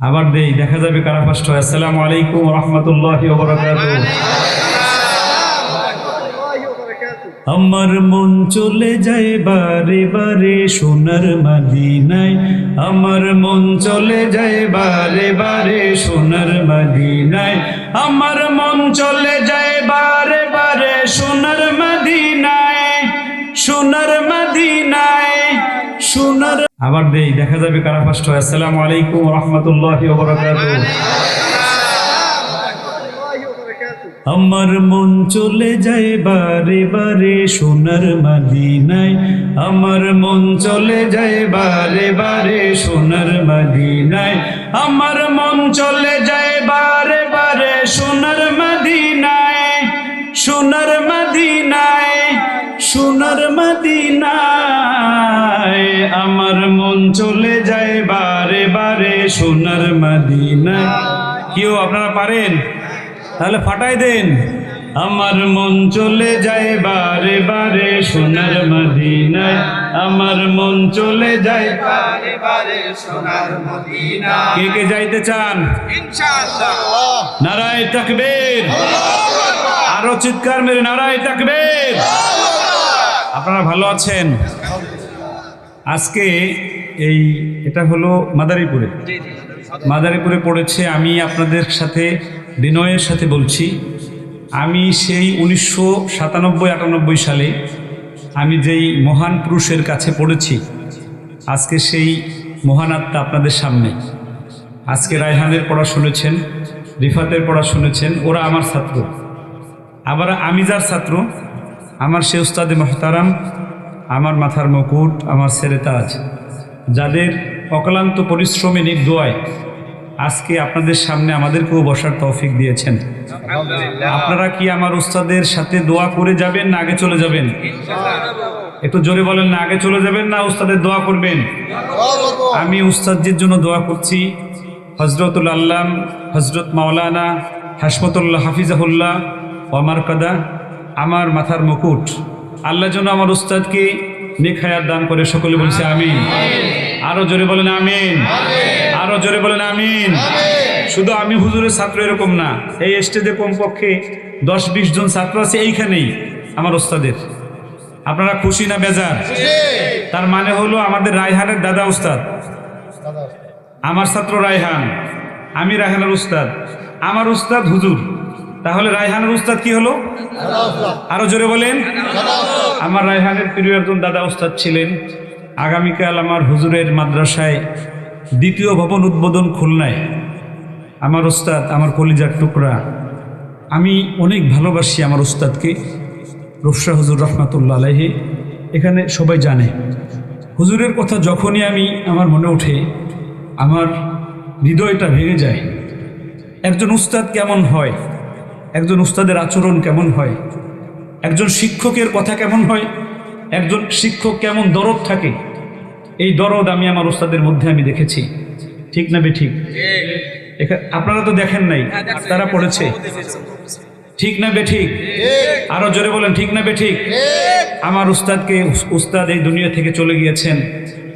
আবার দেই, দেখা যাবে কারা ফার্স্ট হয়। আসসালামু আলাইকুম রহমতুল্লাহ আমার মন চলে যায় বারে বারে সোনার মাদিনায়। আমার মন চলে যায় বারে বারে সোনার মাদিনায়। আমার মন চলে যায় বারে বারে সোনার মাদিনায়। সোনার মাদিনায় সোনার আবার দেই, দেখা যাবে কারা ফার্স্ট হয়। আসসালামু আলাইকুম রহমতুল্লাহ আমার মন চলে যায় বারে বারে সোনার মাদিনায়। আমার মন চলে যায় বারে বারে সোনার মাদিনায়। আমার মন চলে যায় বারে বারে সোনার মাদিনায়। সোনার মাদিনায় সোনার মাদিনায়। আমার মন চলে যায় বারে বারে সোনার মাদিনায় কেউ আপনারা পারেন? তাহলে ফাটাই দেন। আমার মন চলে যায় বারে বারে সোনার মদিনায় আমার মন চলে যায় বারে বারে সোনার মদিনা। কে কে যাইতে চান? ইনশাআল্লাহ। নারায় তাকবীর। আরও চিৎকার মেরে নারায় তাকবীর। আপনারা ভালো আছেন? আজকে এই এটা হলো মাদারীপুরে। মাদারীপুরে। পড়েছে আমি আপনাদের সাথে বিনয়ের সাথে বলছি আমি সেই উনিশশো সাতানব্বই আটানব্বই সালে আমি যেই মহান পুরুষের কাছে পড়েছি আজকে সেই মহান আত্মা আপনাদের সামনে। আজকে রায়হানের পড়া শুনেছেন রিফাতের পড়া শুনেছেন ওরা আমার ছাত্র। আবার আমি যার ছাত্র আমার সে উস্তাদে মহতারাম আমার মাথার মুকুট আমার ছেলে তাজ। যাদের অক্লান্ত পরিশ্রমে নির্দোয়ায় আজকে আপনাদের সামনে আমাদেরকেও বসার তৌফিক দিয়েছেন। আপনারা কি আমার উস্তাদের সাথে দোয়া করে যাবেন না আগে চলে যাবেন? একটু জোরে বলেন না আগে চলে যাবেন না উস্তাদের দোয়া করবেন? আমি উস্তাদজির জন্য দোয়া করছি। হজরতুল আল্লাম হজরত মাওলানা হাসমতুল্লাহ হাফিজাহুল্লাহ ওমার কাদা আমার মাথার মুকুট। আল্লাহ যেন আমার উস্তাদকে নেখায়াত দান করে সকলে বলছে আমিন। আরও জোরে বলেন আমিন। আরও জোরে বলেন আমিন। শুধু আমি হুজুরের ছাত্র এরকম না, এই স্টেজে কমপক্ষে দশ বিশ জন ছাত্র আছে এইখানেই আমার ওস্তাদের আপনারা খুশি না বেজার? তার মানে হলো আমাদের রায়হানের দাদা উস্তাদ। আমার ছাত্র রায়হান, আমি রায়হানের উস্তাদ। আমার উস্তাদ হুজুর। তাহলে রায়হানের উস্তাদ কি হলো? আরও জোরে বলেন। আমার রায়হানের প্রিয় একজন দাদা উস্তাদ ছিলেন। আগামীকাল আমার হুজুরের মাদ্রাসায় দ্বিতীয় ভবন উদ্বোধন খুলনায়। আমার উস্তাদ, আমার কলিজার টুকরা। আমি অনেক ভালোবাসি আমার উস্তাদকে। রফসা হুজুর রহমাতুল্লা আলাহি এখানে সবাই জানে। হুজুরের কথা যখনই আমি, আমার মনে ওঠে, আমার হৃদয়টা ভেঙে যায়। একজন উস্তাদ কেমন হয়? একজন উস্তাদের আচরণ কেমন হয়? একজন শিক্ষকের কথা কেমন হয়? একজন শিক্ষক কেমন দরদ থাকে? এই দরদ আমি আমার উস্তাদের মধ্যে আমি দেখেছি। ঠিক না বে ঠিক আপনারা তো দেখেন নাই তারা পড়েছে। ঠিক না বে ঠিক। আরও জোরে বলেন ঠিক না বে ঠিক। আমার উস্তাদকে উস্তাদ এই দুনিয়া থেকে চলে গিয়েছেন।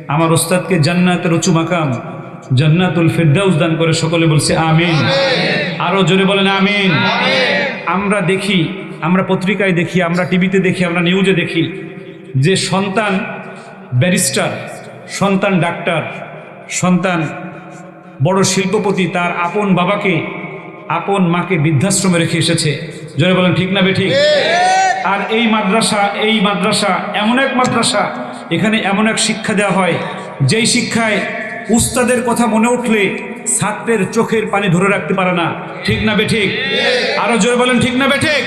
আমার উস্তাদকে জান্নাতের উঁচু মাকাম। জান্নাতুল ফেরদাউস দান করে সকলে বলছে আমিন। আরও জোরে বলেন আমিন। আমরা দেখি আমরা পত্রিকায় দেখি আমরা টিভিতে দেখি আমরা নিউজে দেখি যে সন্তান ব্যারিস্টার সন্তান ডাক্তার সন্তান বড় শিল্পপতি তার আপন বাবাকে আপন মাকে বৃদ্ধাশ্রমে রেখে এসেছে। জোরে বলেন ঠিক না বে ঠিক। আর এই মাদ্রাসা এই মাদ্রাসা এমন এক মাদ্রাসা এখানে এমন এক শিক্ষা দেওয়া হয় যেই শিক্ষায় উস্তাদের কথা মনে উঠলে ছাত্রের চোখের পানি ধরে রাখতে পারে না। ঠিক না বে ঠিক? আরও জোরে বলেন, ঠিক না বে ঠিক?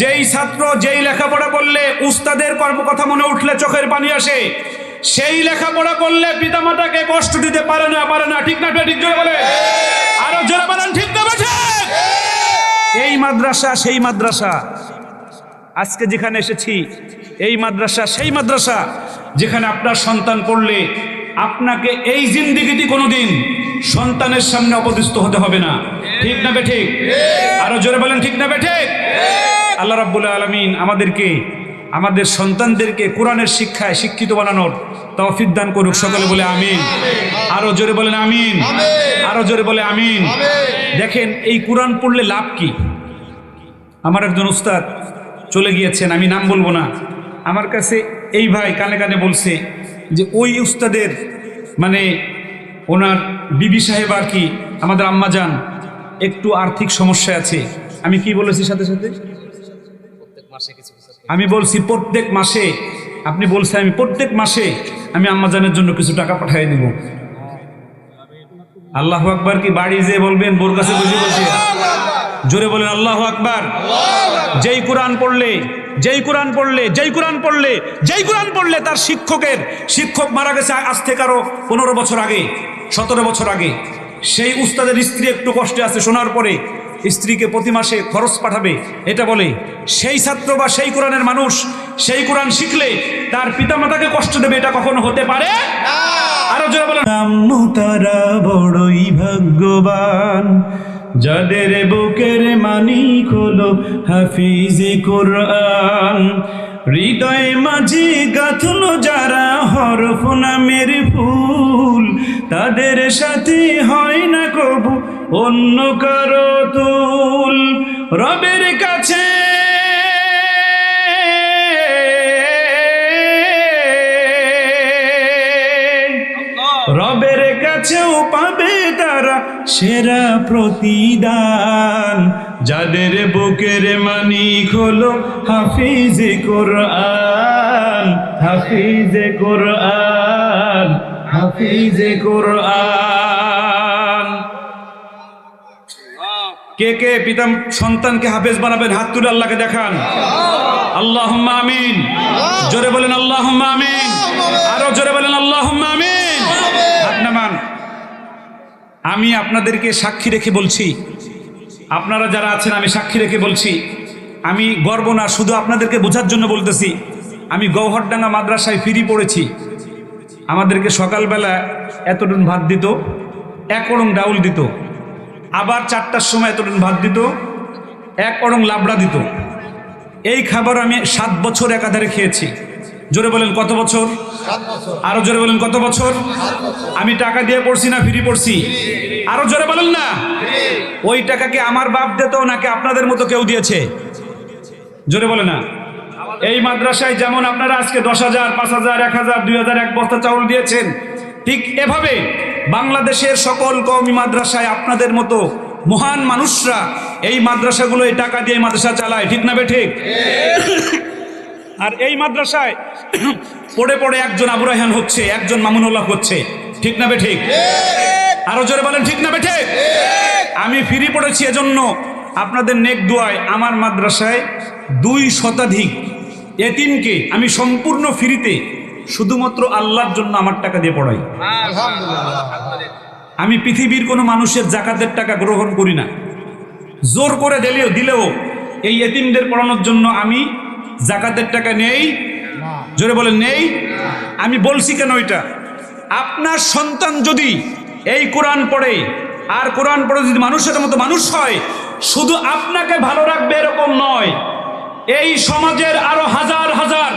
যেই ছাত্র যেই লেখাপড়া করলে উস্তাদের কর্ম কথা মনে উঠলে চোখের পানি আসে, সেই লেখাপড়া করলে পিতামাতাকে কষ্ট দিতে পারে না পারে না। ঠিক না ঠিক? জোরে বলে আরও জোরে বলেন, ঠিক না ঠিক? এই মাদ্রাসা, সেই মাদ্রাসা। আজকে যেখানে এসেছি, এই মাদ্রাসা, সেই মাদ্রাসা, যেখানে আপনার সন্তান পড়লে আপনাকে এই জিন্দিগিতে কোনোদিন সন্তানের সামনে অপদিস্থ হতে হবে না। ঠিক না বে ঠিক আরও জোরে বলেন, ঠিক না বে ঠিক আল্লাহ রাব্বুল আলমিন আমাদেরকে, আমাদের সন্তানদেরকে কোরআনের শিক্ষায় শিক্ষিত বানানোর তৌফিক দান করুক সকলে বলে আমিন। আরও জোরে বলেন আমিন। আরও জোরে বলে আমিন। দেখেন, এই কোরআন পড়লে লাভ কি? আমার একজন উস্তাদ চলে গিয়েছেন, আমি নাম বলব না। আমার কাছে এই ভাই কানে কানে বলছে যে ওই উস্তাদের মানে ওনার বিবি সাহেব আর কি, আমাদের আম্মা যান, একটু আর্থিক সমস্যা আছে। আমি কি বলেছি সাথে সাথে? আমি বলছি প্রত্যেক মাসে, আপনি বলছেন আমি প্রত্যেক মাসে আমি আম্মাজানের জন্য কিছু টাকা পাঠিয়ে দিব। আল্লাহ আকবার কি বাড়ি যে বলবেন? বোর কাছে বুঝে বসে। জোরে বলেন, আল্লাহ আকবার। যেই কোরআন পড়লে, যেই কোরআন পড়লে, যেই কোরআন পড়লে, যেই কোরআন পড়লে তার শিক্ষকের, শিক্ষক মারা গেছে আজ থেকে আরও পনেরো বছর আগে, সতেরো বছর আগে। সেই উস্তাদের স্ত্রী একটু কষ্টে আছে, শোনার পরে স্ত্রীকে প্রতি মাসে খরচ পাঠাবে। এটা বলে, সেই ছাত্র বা সেই কোরআনের মানুষ, সেই কোরআন শিখলে তার পিতামাতাকে কষ্ট দেবে, এটা কখনো হতে পারে? আরও জোরে বলেন বড়ই ভাগ্যবান যাদের বুকের মানি হলো হাফিজে কোরআন হৃদয় মাঝে গাথলো যারা হরফ নামের ফুল তাদের সাথে হয় না কবু অন্য কারও তুল। রবের কাছে রবের কাছেও পাবে তারা সেরা প্রতিদান। যাদের বুকের মানিক হলো হাফিজে কোরআন। হাফিজে কোরআন হাফিজে কোরআন। কে কে পিতাম সন্তানকে হাফেজ বানাবেন? হাত তুলে আল্লাহকে দেখান। আল্লাহ আমিন। জোরে বলেন আল্লাহ আমিন। আরও জোরে বলেন আল্লাহ আমিন। হাত নামান। আমি আপনাদেরকে সাক্ষী রেখে বলছি। আপনারা যারা আছেন, আমি সাক্ষী রেখে বলছি। আমি গর্ব না, শুধু আপনাদেরকে বোঝার জন্য বলতেছি। আমি গৌহরডাঙ্গা মাদ্রাসায় ফিরি পড়েছি। আমাদেরকে সকালবেলা এতটুন ভাত দিত, এক ওরং ডাউল দিত। আবার চারটার সময় এতটুন ভাত দিত, এক ওরং লাবড়া দিত। এই খাবার আমি সাত বছর একাধারে খেয়েছি। জোরে বলেন কত বছর? আরও জোরে বলেন কত বছর? আমি টাকা দিয়ে পড়ছি না, ফ্রি পড়ছি? আরও জোরে বলেন না। ওই টাকাকে আমার বাপ দিত, নাকি আপনাদের মতো কেউ দিয়েছে? জোরে বলে না। এই মাদ্রাসায় যেমন আপনারা আজকে দশ হাজার, পাঁচ হাজার, এক হাজার, দুই হাজার, এক বস্তা চাউল দিয়েছেন, ঠিক এভাবে বাংলাদেশের সকল কওমি মাদ্রাসায় আপনাদের মতো মহান মানুষরা এই মাদ্রাসাগুলো এই টাকা দিয়ে মাদ্রাসা চালায়, ঠিক না বে ঠিক? আর এই মাদ্রাসায় পড়ে পড়ে একজন আবু রায়হান হচ্ছে একজন মামুনুল্লাহ হচ্ছে। ঠিক না বে ঠিক? আরও জোরে বলেন ঠিক না বে ঠিক? আমি ফিরি পড়েছি এজন্য আপনাদের নেক দোয়ায় আমার মাদ্রাসায় দুই শতাধিক এতিমকে আমি সম্পূর্ণ ফ্রিতে শুধুমাত্র আল্লাহর জন্য আমার টাকা দিয়ে পড়াই। আমি পৃথিবীর কোনো মানুষের জাকাতের টাকা গ্রহণ করি না। জোর করে দিলেও দিলেও এই এতিমদের পড়ানোর জন্য আমি জাকাতের টাকা নেই? জোরে বলেন নেই? আমি বলছি কেন এটা? আপনার সন্তান যদি এই কোরআন পড়ে আর কোরআন পড়ে যদি মানুষের মতো মানুষ হয় শুধু আপনাকে ভালো রাখবে এরকম নয়। এই সমাজের আরও হাজার হাজার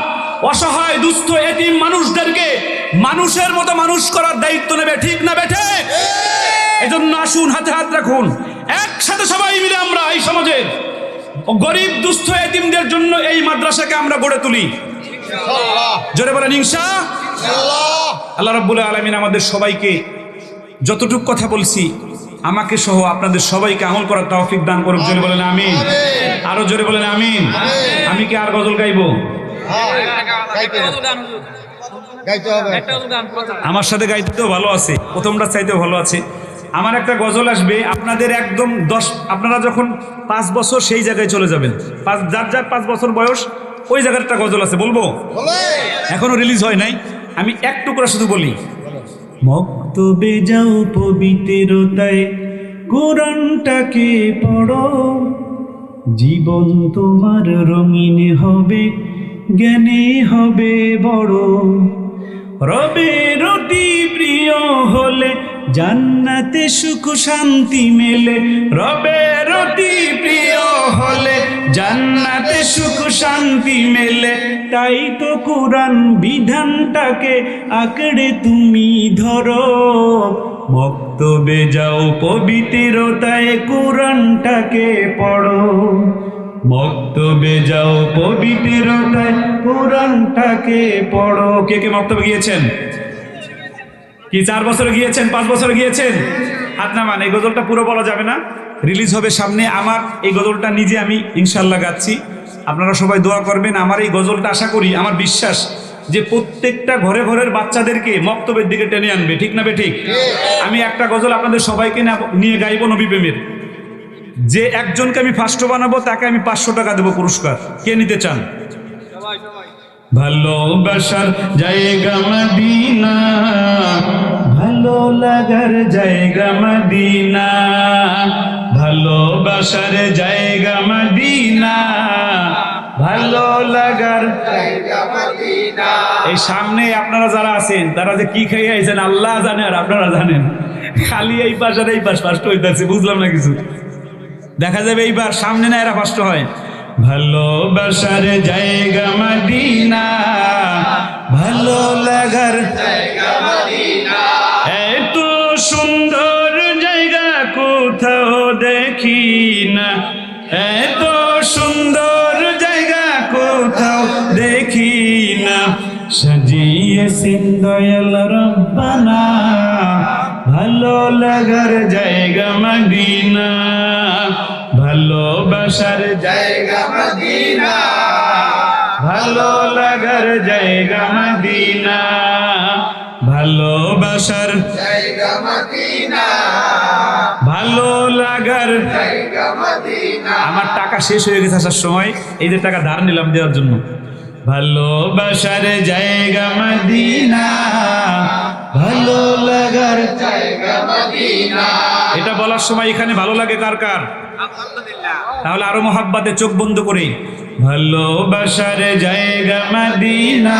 অসহায় দুস্থ এতিম মানুষদেরকে মানুষের মতো মানুষ করার দায়িত্ব নেবে ঠিক না বেঠে? এজন্য আসুন হাতে হাত রাখুন। একসাথে সবাই মিলে আমরা এই সমাজের গরিব দুস্থ এতিমদের জন্য এই মাদ্রাসাকে আমরা গড়ে তুলি। জোরে বলেন ইনশা। আল্লাহ রাব্বুল আলামিন আমাদের সবাইকে যতটুক কথা বলছি আমাকে সহ আপনাদের সবাইকে আমল করার তৌফিক দান করুক। জোরে বলেন আমিন। আরও জোরে বলেন আমিন। আমি কি আর গজল গাইবো? আমার সাথে গাইতেও ভালো আছে প্রথমটা চাইতেও ভালো আছে। আমার একটা গজল আসবে আপনাদের একদম দশ আপনারা যখন পাঁচ বছর সেই জায়গায় চলে যাবেন পাঁচ যার যার পাঁচ বছর বয়স ওই জায়গার একটা গজল আছে বলব? বলে এখনও রিলিজ হয় নাই আমি এক টুকরা শুধু বলি। মক্তবে যাও পবিত্রতায় কোরআনটাকে পড়ো। জীবন তোমার রঙিন হবে জ্ঞানে হবে বড়। প্রিয় হলে জান্নাতে সুখ শান্তি মেলে, রবের অতি প্রিয় হলে জান্নাতে সুখ শান্তি মেলে। তাই তো কোরআন বিধানটাকে আঁকড়ে তুমি ধরো। বক্তব্যে যাও, পবিত্রতায় কোরআনটাকে পড়ো। বক্তব্যে যাও, পবিত্রতায় কোরআনটাকে পড়ো। কে কে বক্তব্য গিয়েছেন? কি চার বছর গিয়েছেন? পাঁচ বছর গিয়েছেন? হাত নামান, এই গজলটা পুরো বলা যাবে না। রিলিজ হবে সামনে আমার, এই গজলটা নিজে আমি ইনশাল্লাহ গাচ্ছি। আপনারা সবাই দোয়া করবেন, আমার এই গজলটা আশা করি, আমার বিশ্বাস যে প্রত্যেকটা ঘরে ঘরের বাচ্চাদেরকে মক্তবের দিকে টেনে আনবে, ঠিক না বে ঠিক আমি একটা গজল আপনাদের সবাইকে নিয়ে গাইব নবী প্রেমের। যে একজনকে আমি ফার্স্ট বানাবো, তাকে আমি পাঁচশো টাকা দেবো পুরস্কার। কে নিতে চান? ভালোবাসার জায়গা মদিনা। ভালো লাগার জায়গা মদিনা ভালোবাসার জায়গা মদিনা, ভালো লাগার এই সামনে আপনারা যারা আছেন, তারা যে কি খেয়ে আইছেন আল্লাহ জানে আর আপনারা জানেন। খালি এই পাশ আর এই পাশ ফার্স্ট হইতেছে বুঝলাম না কিছু। দেখা যাবে এইবার সামনে না এরা ফার্স্ট হয়। ভালোবাসার জায়গা মদিনা, ভালো লাগার এত সুন্দর জায়গা কোথাও দেখি না। এত সুন্দর জায়গা কোথাও দেখি না। সাজিয়েছেন দয়াল রব্বানা, ভালো লাগার জায়গা মদিনা ভালোবাসার জায়গা মদিনা, ভালো লাগার জায়গা মদিনা। ভালোবাসার ভালো লাগার আমার টাকা শেষ হয়ে গেছে আসার সময় এই যে টাকা ধার নিলাম দেওয়ার জন্য। ভালোবাসার জায়গা মদিনা ভালো লাগার জায়গা মদিনা। এটা বলার সময় এখানে ভালো লাগে কার কার? তাহলে আরও মহাব্বাতে চোখ বন্ধ করে। ভালোবাসার জায়গা মদিনা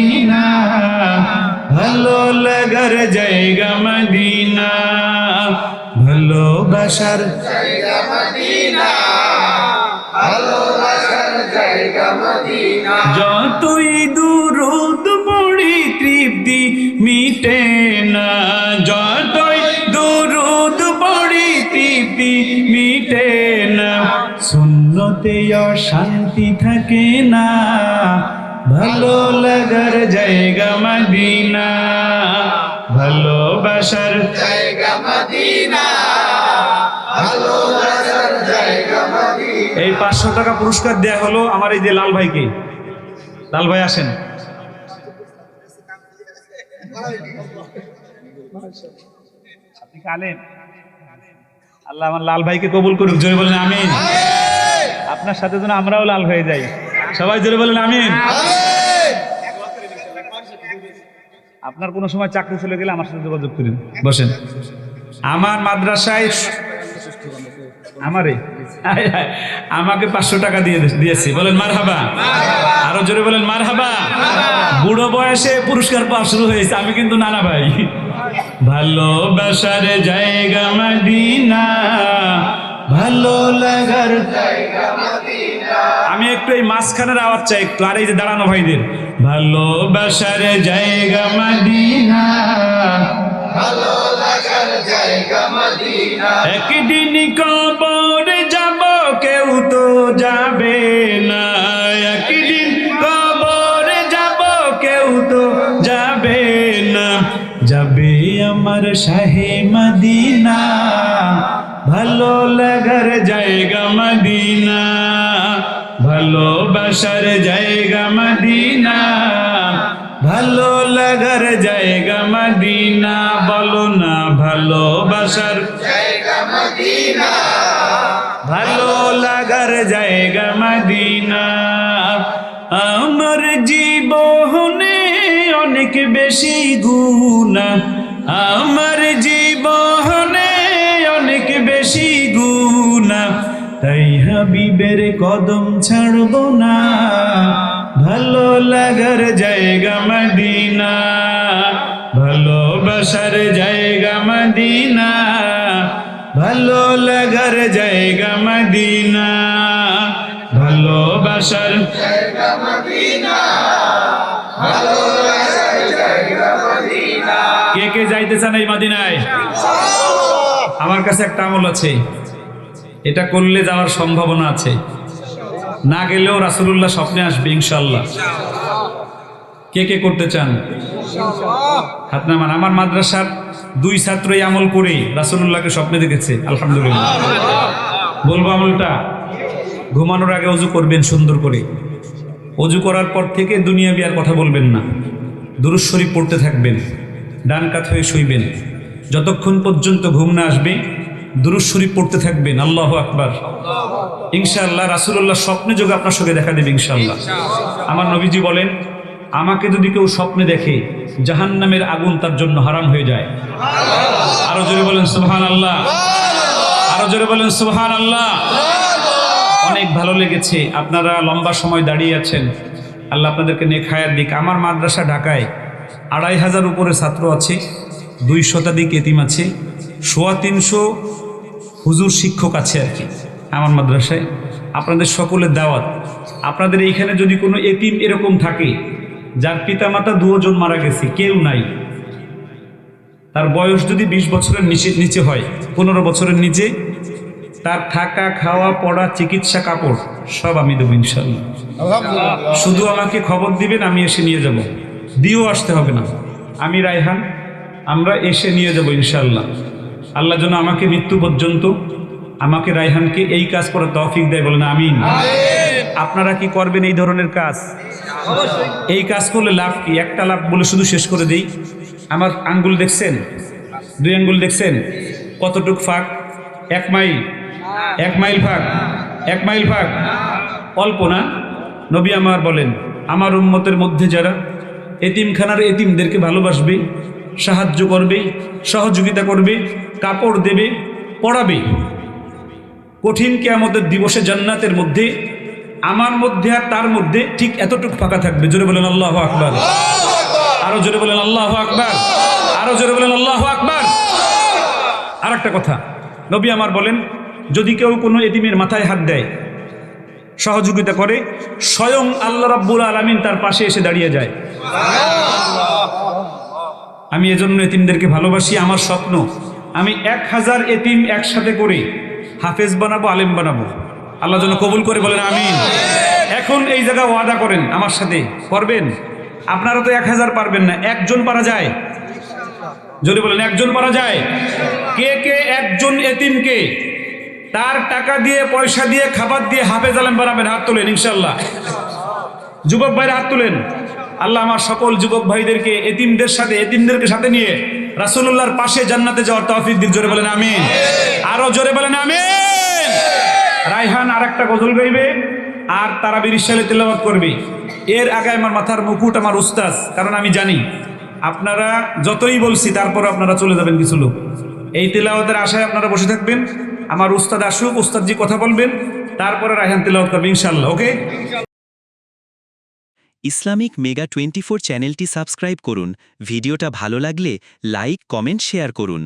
ভালো লাগার জায়গা মদিনা। ভালোবাসার জায়গা মদিনা। ভালোবাসার জায়গা মদিনা। যতই দুরুদ পড়ি তৃপ্তি মিটে না। যতই দুরুদ পড়ি তৃপ্তি মিটে না। শূন্যতে শান্তি থাকে না। ভালো লাগার জায়গা মদিনা। ভালোবাসার জায়গা মদিনা। ভালোবাসার জায়গা মদিনা। এই পাঁচশো টাকা পুরস্কার দেয়া হলো আমার এই যে লাল ভাইকে। লাল ভাই আসেন। আপনি আল্লাহ আমার লাল ভাইকে কবুল করুক জোরে বলেন আমিন। আপনার সাথে যেন আমরাও লাল হয়ে যাই। সবাই জোরে বলেন আমিন। আপনার কোনো সময় চাকরি চলে গেলে আমার সাথে যোগাযোগ করেন। বসেন। আমার মাদ্রাসায় আমারে? আমাকে পাঁচশো টাকা দিয়ে দিয়েছি। বলেন মার হাবা আরও জোরে বলেন মার হাবা বুড়ো বয়সে পুরস্কার পাওয়া শুরু হয়েছে। আমি কিন্তু নানা ভাই। ভালোবাসার জায়গা মদিনা। ভালো লাগার আমি একটু এই মাঝখানের আওয়াজ চাই একটু, আর এই যে দাঁড়ানো ভাইদের। ভালোবাসার জায়গা মদিনা। একদিন কবর যাব, কেউ তো যাবে না। একদিন কবর যাব, কেউ তো যাবে না। যাবে আমার শাহে মদিনা। ভালো লাগার জায়গা মদিনা। ভালোবাসার জায়গা মদিনা ভালো লাগার জায়গা মদিনা বলো না ভালোবাসার জায়গা মদিনা। ভালো লাগার জায়গা মদিনা। আমার জীবন অনেক বেশি গুণা আমার জীবনে হাবিবের কদম ছাড়ব না। ভালো লাগার জায়গা মদিনা। ভালোবাসার জায়গা মদিনা। ভালো লাগার জায়গা মদিনা। ভালোবাসার কে কে যাইতে চান এই মদিনায়? আমার কাছে একটা আমল আছে। এটা করলে যাওয়ার সম্ভাবনা আছে। না গেলেও রাসূলুল্লাহ স্বপ্নে আসবে ইনশাল্লাহ কে কে করতে চান? হাত নামান। আমার মাদ্রাসার দুই ছাত্র এই আমল করে রাসূলুল্লাহকে স্বপ্নে দেখেছে, আলহামদুলিল্লাহ। বলব আমলটা? ঘুমানোর আগে অজু করবেন সুন্দর করে। অজু করার পর থেকে দুনিয়া বিয়ার কথা বলবেন না। দুরুজ শরীফ পড়তে থাকবেন। ডান কাত হয়ে শুইবেন। যতক্ষণ পর্যন্ত ঘুম না আসবে শরীফ পড়তে থাকবেন, আল্লাহ আকবার। ইনশাআল্লাহ, রাসূলুল্লাহ স্বপ্নে যোগে আপনার সঙ্গে দেখা দেবে, ইনশাআল্লাহ। আমার নবীজি বলেন, আমাকে যদি কেউ স্বপ্নে দেখে, জাহান্নামের আগুন তার জন্য হারাম হয়ে যায়। আরও জোরে বলেন সুবহান আল্লাহ আরও জোরে বলেন সুবহান আল্লাহ অনেক ভালো লেগেছে, আপনারা লম্বা সময় দাঁড়িয়ে আছেন। আল্লাহ আপনাদেরকে নেখায়ার দিক। আমার মাদ্রাসা ঢাকায় আড়াই হাজার উপরে ছাত্র আছে, দুই শতাধিক এতিম আছে, সোয়া তিনশো হুজুর শিক্ষক আছে আর কি আমার মাদ্রাসায়। আপনাদের সকলের দাওয়াত। আপনাদের এইখানে যদি কোনো এতিম এরকম থাকে যার পিতামাতা দুজন মারা গেছে কেউ নাই তার বয়স যদি বিশ বছরের নিচে নিচে হয় পনেরো বছরের নিচে তার থাকা খাওয়া পড়া চিকিৎসা কাপড় সব আমি দেবো ইনশাল্লাহ শুধু আমাকে খবর দিবেন আমি এসে নিয়ে যাব। দিয়েও আসতে হবে না। আমি রায়হান আমরা এসে নিয়ে যাব ইনশাল্লাহ আল্লাহ যেন আমাকে মৃত্যু পর্যন্ত আমাকে রায়হানকে এই কাজ করার তৌফিক দেয় বলেন আমিন। আপনারা কি করবেন এই ধরনের কাজ? এই কাজ করলে লাভ কি? একটা লাভ বলে শুধু শেষ করে দেই। আমার আঙ্গুল দেখছেন? দুই আঙ্গুল দেখছেন? কতটুক ফাঁক? এক মাইল? এক মাইল ফাঁক? এক মাইল ফাঁক? অল্প না? নবী আমার বলেন আমার উম্মতের মধ্যে যারা এতিমখানার এতিমদেরকে ভালোবাসবে সাহায্য করবে, সহযোগিতা করবে, কাপড় দেবে পড়াবে কঠিন কেয়ামতের দিবসে জান্নাতের মধ্যে, আমার মধ্যে আর তার মধ্যে ঠিক এতটুকু ফাঁকা থাকবে। জোরে বলেন, আল্লাহ আকবার। আরও জোরে বলেন, আল্লাহ আকবার। আরও জোরে বলেন, আল্লাহ আকবার। আর একটা কথা, নবী আমার বলেন, যদি কেউ কোনো এতিমের মাথায় হাত দেয়, সহযোগিতা করে, স্বয়ং আল্লাহ রাব্বুল আলামিন তার পাশে এসে দাঁড়িয়ে যায়। আমি এজন্য এতিমদেরকে ভালোবাসি, আমার স্বপ্ন। আমি এক হাজার এতিম একসাথে করে হাফেজ বানাবো, আলেম বানাবো। আল্লাহ যেন কবুল করে বলেন আমি এখন এই জায়গা ওয়াদা করেন আমার সাথে। করবেন আপনারা তো এক হাজার পারবেন না, একজন পারা যায়। যদি বলেন, একজন পারা যায়? কে কে একজন এতিমকে? তার টাকা দিয়ে, পয়সা দিয়ে, খাবার দিয়ে হাফেজ আলেম বানাবেন, হাত তোলেন ইনশাল্লাহ যুবক ভাইরা, হাত তুলেন। আল্লাহ আমার সকল যুবক ভাইদেরকে, এতিমদের সাথে, এতিমদেরকে সাথে নিয়ে রাসূলুল্লাহর পাশে জান্নাতে যাওয়ার তৌফিক দিন। জোরে বলেন আমি আরও জোরে বলেন আমি রায়হান আর একটা গজল গাইবে, আর তারা বিরিশালে তেলাওয়াত করবে। এর আগে আমার মাথার মুকুট আমার উস্তাজ, কারণ আমি জানি, আপনারা যতই বলছি তারপর আপনারা চলে যাবেন কিছু লোক। এই তেলাওয়াতের আশায় আপনারা বসে থাকবেন, আমার উস্তাদ আসুক, উস্তাদজি কথা বলবেন, তারপরে রায়হান তেলাওয়াত করবে ইনশাল্লাহ ওকে? ইসলামিক মেগা টোয়েন্টি চ্যানেলটি সাবস্ক্রাইব করুন। ভিডিওটা ভালো লাগলে লাইক কমেন্ট শেয়ার করুন।